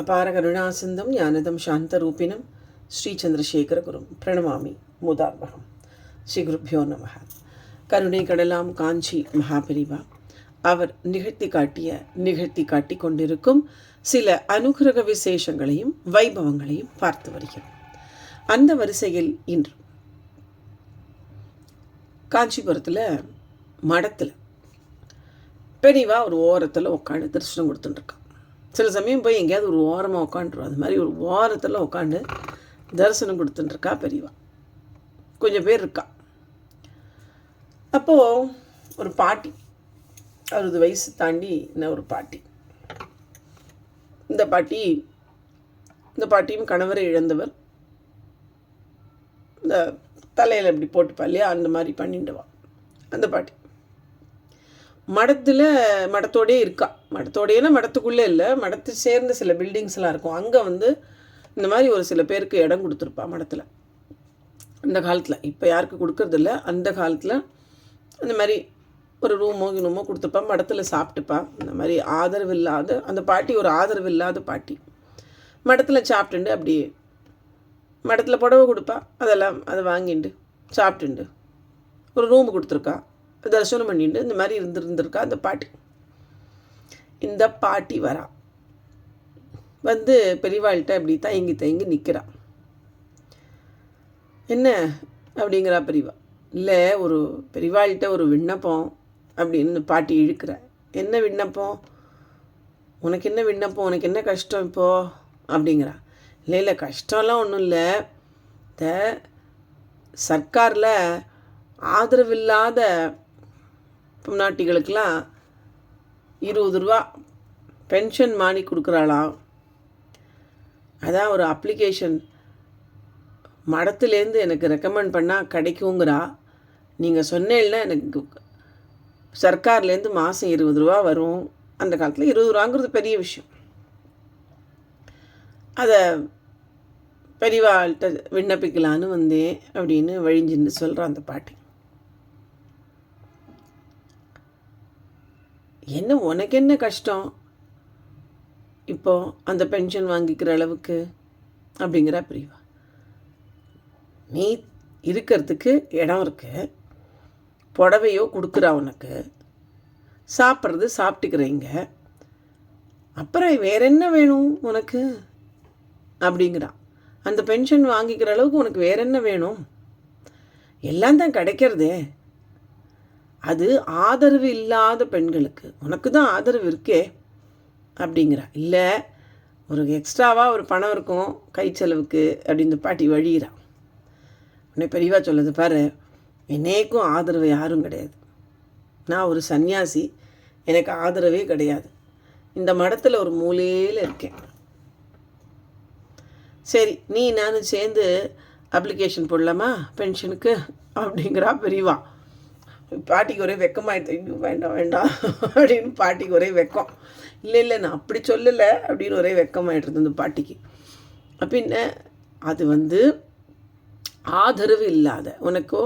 அபார கருணாசந்தம் ஞானதம் சாந்தரூபிணம் ஸ்ரீ சந்திரசேகரகுரும் பிரணமாமி மூதார்வகம். ஸ்ரீ குருப்பியோ நம கருணை கடலாம் காஞ்சி மகாபிரிவா. அவர் நிகழ்த்தி காட்டிய நிகழ்த்தி காட்டி கொண்டிருக்கும் சில அனுகிரக விசேஷங்களையும் வைபவங்களையும் பார்த்து வருகிறோம். அந்த வரிசையில் இன்று காஞ்சிபுரத்தில் மடத்தில் பெரியவா ஒரு ஓரத்தில் உட்காந்து தரிசனம் கொடுத்துட்டுருக்கான் சில சமயம் போய் எங்கேயாவது ஒரு ஓரமாக உட்காந்துருவோம் அது மாதிரி ஒரு ஓரத்தில் உட்காந்து தரிசனம் கொடுத்துட்டுருக்கா பெரியவா. கொஞ்சம் பேர் இருக்கா. அப்போது ஒரு பாட்டி அறுபது வயசு தாண்டி என்ன ஒரு பாட்டி. இந்த பாட்டி இந்த பாட்டியும் கணவரை இழந்தவர். இந்த தலையில் இப்படி போட்டுப்பா இல்லையா? அந்த மாதிரி பண்ணிட்டுவா அந்த பாட்டி. மடத்தில் மடத்தோடே இருக்கா. மடத்தோடையனா மடத்துக்குள்ளே இல்லை. மடத்தை சேர்ந்த சில பில்டிங்ஸ்லாம் இருக்கும். அங்கே வந்து இந்த மாதிரி ஒரு சில பேருக்கு இடம் கொடுத்துருப்பா மடத்தில். அந்த காலத்தில். இப்போ யாருக்கு கொடுக்கறதில்ல அந்த காலத்தில் அந்த மாதிரி ஒரு ரூமோ கிணமோ கொடுத்துருப்பா. மடத்தில் சாப்பிட்டுப்பா. இந்த மாதிரி ஆதரவு இல்லாத அந்த பாட்டி ஒரு ஆதரவு இல்லாத பாட்டி. மடத்தில் சாப்பிட்டுண்டு அப்படியே. மடத்தில் புடவை கொடுப்பா. அதெல்லாம் அதை வாங்கிண்டு சாப்பிட்டுண்டு. ஒரு ரூமு கொடுத்துருக்கா. தரிசனம் பண்ணிட்டு இந்த மாதிரி இருந்திருந்திருக்கா அந்த பாட்டி. இந்த பாட்டி வரா. வந்து பெரியவாள்கிட்ட அப்படி தயங்கி தயங்கி நிற்கிறா என்ன? அப்படிங்கிறா பெரியவா இல்லை ஒரு பெரியவாள்கிட்ட ஒரு விண்ணப்பம் அப்படின்னு பாட்டி இழுக்கிற. என்ன விண்ணப்பம்? உனக்கு என்ன விண்ணப்பம்? உனக்கு என்ன கஷ்டம் இப்போது அப்படிங்கிறா. இல்லை இல்லை கஷ்டம்லாம் ஒன்றும் இல்லை. இந்த சர்க்காரில் ஆதரவில்லாத பொம்நாட்டிகளுக்கெல்லாம் இருபது ரூபா பென்ஷன் மானி கொடுக்குறாளாம் அதான் ஒரு அப்ளிகேஷன் மடத்துலேருந்து எனக்கு ரெக்கமெண்ட் பண்ணால் கிடைக்குங்கிறா. நீங்கள் சொன்னேன்னா எனக்கு சர்க்கார்லேருந்து மாதம் இருபது ரூபா வரும். அந்த காலத்தில் இருபது ரூபாங்கிறது பெரிய விஷயம். அதை பெரியவாள்கிட்ட விண்ணப்பிக்கலான்னு வந்தேன் அப்படின்னு வழிஞ்சின்னு சொல்கிறான் அந்த பாட்டி. என்ன உனக்கு என்ன கஷ்டம்? இப்போ அந்த பென்ஷன் வாங்கிக்கிற அளவுக்கு அப்படிங்கிறா பிரிவா. நீ இருக்கிறதுக்கு இடம் இருக்கு. புடவையோ கொடுக்குறா உனக்கு. சாப்பிட்றது சாப்பிட்டுக்கிறீங்க. அப்புறம் வேற என்ன வேணும் உனக்கு? அப்படிங்கிறான் அந்த பென்ஷன் வாங்கிக்கிற அளவுக்கு உனக்கு வேற என்ன வேணும்? எல்லாம் தான் கிடைக்கிறதே. அது ஆதரவு இல்லாத பெண்களுக்கு உனக்கு தான் ஆதரவு இருக்கே அப்படிங்கிறா. இல்லை ஒரு எக்ஸ்ட்ராவாக ஒரு பணம் இருக்கும் கை செலவுக்கு அப்படின்னு பாட்டி வழிகிறான் உன்னை பெரியவா சொல்லுது பாரு என்னைக்கும் ஆதரவு யாரும் கிடையாது. நான் ஒரு சன்னியாசி எனக்கு ஆதரவே கிடையாது. இந்த மடத்தில் ஒரு மூலையில் இருக்கேன். சரி நீ நான் சேர்ந்து அப்ளிகேஷன் போடலாமா பென்ஷனுக்கு அப்படிங்கிறா பெரியவா. பாட்டிக்கு ஒரே வெக்கமாயிடுது. இன்னும் வேண்டாம் வேண்டாம் அப்படின்னு பாட்டிக்கு ஒரே வெக்கம். இல்லை இல்லை நான் அப்படி சொல்லலை அப்படின்னு ஒரே வெக்கமாயிடுறது அந்த பாட்டிக்கு. பின்ன அது வந்து ஆதரவு இல்லாத உனக்கோ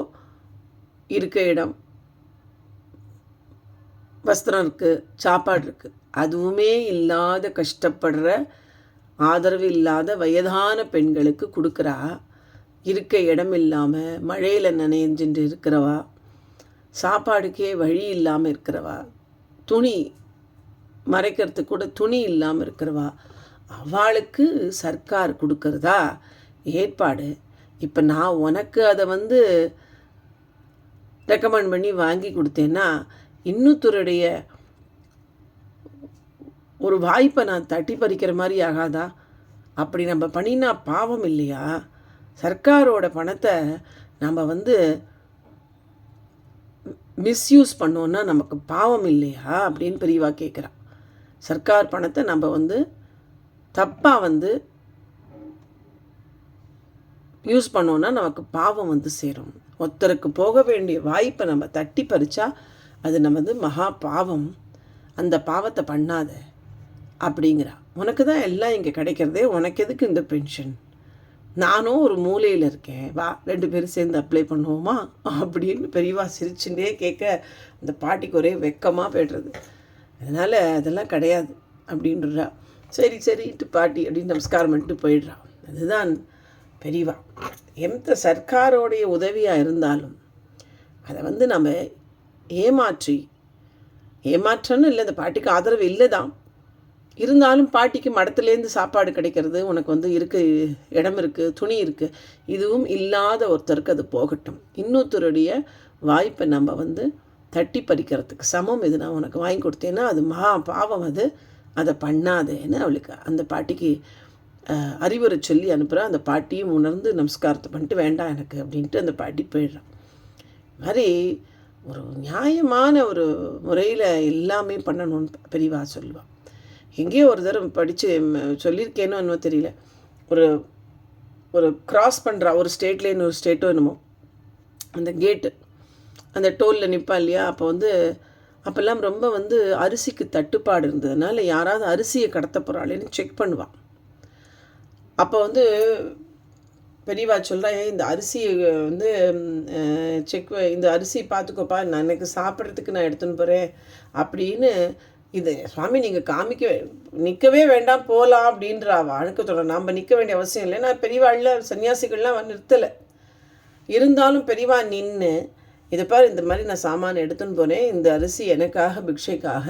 இருக்க இடம் வஸ்திரம் இருக்குது சாப்பாடு இருக்குது அதுவுமே இல்லாத கஷ்டப்படுற ஆதரவு இல்லாத வயதான பெண்களுக்கு கொடுக்குறா இருக்க இடம் இல்லாமல் மழையில் நனைஞ்சுட்டு இருக்கிறவா சாப்பாடுக்கே வழி இல்லாமல் இருக்கிறவா? துணி மறைக்கிறதுக்கு கூட துணி இல்லாமல் இருக்கிறவா? அவளுக்கு சர்க்கார் கொடுக்கறதா? ஏற்பாடு. இப்போ நான் உனக்கு அதை வந்து ரெக்கமெண்ட் பண்ணி வாங்கி கொடுத்தேன்னா இன்னொருத்தருடைய ஒரு வாய்ப்பை நான் தட்டி பறிக்கிற மாதிரி ஆகாதா? அப்படி நம்ம பண்ணினா பாவம் இல்லையா? சர்க்காரோட பணத்தை நம்ம வந்து மிஸ்யூஸ் பண்ணோன்னா நமக்கு பாவம் இல்லையா அப்படின்னு பெரியவா கேட்குறா சர்க்கார் பணத்தை நம்ம வந்து தப்பாக வந்து யூஸ் பண்ணோன்னா நமக்கு பாவம் வந்து சேரும். ஒருத்தருக்கு போக வேண்டிய வாய்ப்பை நம்ம தட்டி பறித்தா அது நம்ம வந்து மகா பாவம். அந்த பாவத்தை பண்ணாத அப்படிங்கிறா. உனக்கு தான் எல்லாம் இங்கே கிடைக்கிறதே உனக்கு எதுக்கு இந்த பென்ஷன் நானும் ஒரு மூலையில் இருக்கேன். வா ரெண்டு பேரும் சேர்ந்து அப்ளை பண்ணுவோமா? அப்படின்னு பெரியவா சிரிச்சுட்டே கேட்க அந்த பாட்டிக்கு ஒரே வெக்கமாக போய்டுறது. அதனால் அதெல்லாம் கிடையாது அப்படின்றா. சரி சரிட்டு பாட்டி அப்படின்னு நமஸ்காரம் பண்ணிட்டு போயிடுறான் அதுதான் பெரியவா. எந்த சர்க்காரோடைய உதவியாக இருந்தாலும் அதை வந்து நம்ம ஏமாற்றி ஏமாற்றன்னு இல்லை இந்த பாட்டிக்கு ஆதரவு இல்லை தான் இருந்தாலும் பாட்டிக்கு மடத்துலேருந்து சாப்பாடு கிடைக்கிறது உனக்கு வந்து இருக்கு இடம் இருக்குது துணி இருக்குது இதுவும் இல்லாத ஒருத்தருக்கு அது போகட்டும். இன்னொருத்தருடைய வாய்ப்பை நம்ம வந்து தட்டி பறிக்கிறதுக்கு சமம் இது நான் உனக்கு வாங்கி கொடுத்தேன்னா அது மகா பாவம் அது. அதை பண்ணாதேன்னு அவளுக்கு அந்த பாட்டிக்கு அறிவுரை சொல்லி அனுப்புகிறேன் அந்த பாட்டியும் உணர்ந்து நமஸ்காரத்தை பண்ணிட்டு வேண்டாம் எனக்கு அப்படின்ட்டு அந்த பாட்டி போயிடுறான் மாதிரி ஒரு நியாயமான ஒரு முறையில் எல்லாமே பண்ணணும்னு பெரியவா சொல்லுவாள் எங்கேயோ ஒரு தடவை படித்து சொல்லியிருக்கேனோ என்னவோ தெரியல. ஒரு ஒரு கிராஸ் பண்ணுறா ஒரு ஸ்டேட்ல இன்னொரு ஸ்டேட்டோ என்னமோ. அந்த கேட்டு அந்த டோலில் நிற்பா இல்லையா? அப்போ வந்து அப்போல்லாம் ரொம்ப வந்து அரிசிக்கு தட்டுப்பாடு இருந்ததுனால யாராவது அரிசியை கடத்த போகிறாளேன்னு செக் பண்ணுவான் அப்போ வந்து பெரியவா சொல்கிறா இந்த அரிசியை வந்து செக் இந்த அரிசி பார்த்துக்கோப்பா. நான் எனக்கு சாப்பிட்றதுக்கு நான் எடுத்துன்னு போகிறேன் அப்படின்னு இது சுவாமி நீங்கள் காமிக்க நிற்கவே வேண்டாம் போகலாம் அப்படின்ற வழக்கத்தோட நாம் நிற்க வேண்டிய அவசியம் இல்லை. நான் பெரியவாள்ல சன்னியாசிகள்லாம் வந்து நிறுத்தலை. இருந்தாலும் பெரியவா நின்று இதை பாரு இந்த மாதிரி நான் சாமான் எடுத்துன்னு போனேன் இந்த அரிசி எனக்காக பிக்ஷைக்காக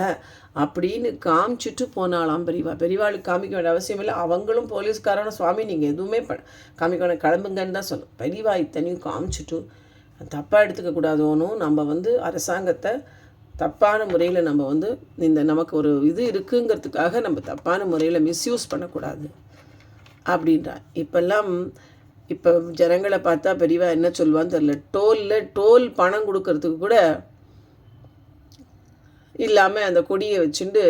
அப்படின்னு காமிச்சிட்டு போனாலாம் பெரியவா. பெரியவாளுக்கு காமிக்க வேண்டிய அவசியம் இல்லை. அவங்களும் போலீஸ்காரான சுவாமி நீங்கள் எதுவுமே ப காமிக்க வேண்டாம் கிளம்புங்கன்னு தான் சொல்லும். பெரியவா இத்தனையும் காமிச்சிட்டு தப்பாக எடுத்துக்க கூடாதோனும் நம்ம வந்து அரசாங்கத்தை தப்பான முறையில் நம்ம வந்து இந்த நமக்கு ஒரு இது இருக்குங்கிறதுக்காக நம்ம தப்பான முறையில் மிஸ்யூஸ் பண்ணக்கூடாது. அப்படின்றா இப்போல்லாம் இப்போ ஜனங்களை பார்த்தா பெரியவா என்ன சொல்லுவான்னு தெரில டோலில் டோல் பணம் கொடுக்கறதுக்கு கூட இல்லாமல் அந்த கொடியை வச்சுட்டு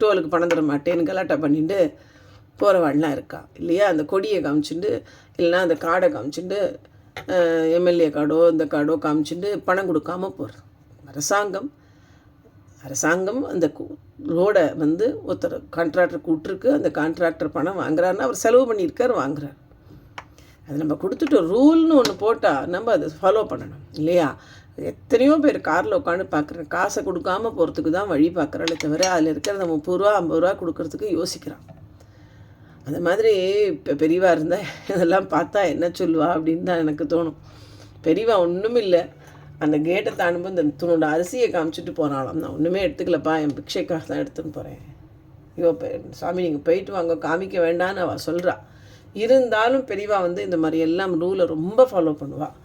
டோலுக்கு பணம் தர மாட்டேன்னு கலாட்டா பண்ணிட்டு போகிறவாள்லாம் இருக்கா? இல்லையா? அந்த கொடியை காமிச்சுட்டு இல்லைன்னா அந்த கார்டை காமிச்சுட்டு எம்எல்ஏ கார்டோ இந்த கார்டோ காமிச்சுட்டு பணம் கொடுக்காம போகிறது அரசாங்கம் அரசாங்கம் அந்த ரோட ரோடை வந்து ஒருத்தர் கான்ட்ராக்டர் கூட்டிருக்கு அந்த கான்ட்ராக்டர் பணம் வாங்குறாருன்னா அவர் செலவு பண்ணியிருக்கார் வாங்குறார். அது நம்ம கொடுத்துட்டு ரூல்னு ஒன்று போட்டால் நம்ம அதை ஃபாலோ பண்ணணும் இல்லையா? எத்தனையோ பேர் காரில் உட்காந்து பார்க்குறேன் காசை கொடுக்காம போகிறதுக்கு தான் வழி பார்க்குறாளே தவிர அதில் இருக்கிற முப்பது ரூபா ஐம்பது ரூபா கொடுக்கறதுக்கு யோசிக்கிறான். அந்த மாதிரி இப்போ பெரியவா இருந்தால் இதெல்லாம் பார்த்தா என்ன சொல்லுவா அப்படின்னு தான் எனக்கு தோணும். பெரியவா ஒன்றும் இல்லை அந்த கேட்டை தாண்டும்போது இந்த துணோட அரிசியை காமிச்சிட்டு போனாலாம் நான் ஒன்றுமே எடுத்துக்கலப்பா என் பிக்ஷைக்காக தான் எடுத்துன்னு போகிறேன் ஐயோ சாமி நீங்கள் போயிட்டு வாங்க காமிக்க வேண்டான்னு அவள் சொல்கிறா இருந்தாலும் பெரியவா வந்து இந்த மாதிரி எல்லாம் ரூலை ரொம்ப ஃபாலோ பண்ணுவாள்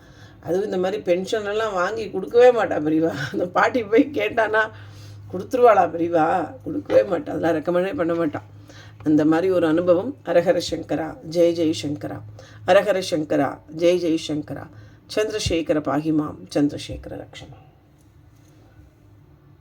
அதுவும் இந்த மாதிரி பென்ஷன் எல்லாம் வாங்கி கொடுக்கவே மாட்டா பெரியவா. அந்த பாட்டி போய் கேட்டானா கொடுத்துருவாளா பெரியவா? கொடுக்கவே மாட்டா. அதெல்லாம் ரெக்கமெண்டே பண்ண மாட்டான் அந்த மாதிரி ஒரு அனுபவம். அரஹர சங்கரா ஜெய் ஜெய் சங்கரா. அரஹர சங்கரா ஜெய் ஜெய் சங்கரா. ಚಂದ್ರಶೇಖರ ಪಾಹಿಮಾಂ ಚಂದ್ರಶೇಖರ ರಕ್ಷಣ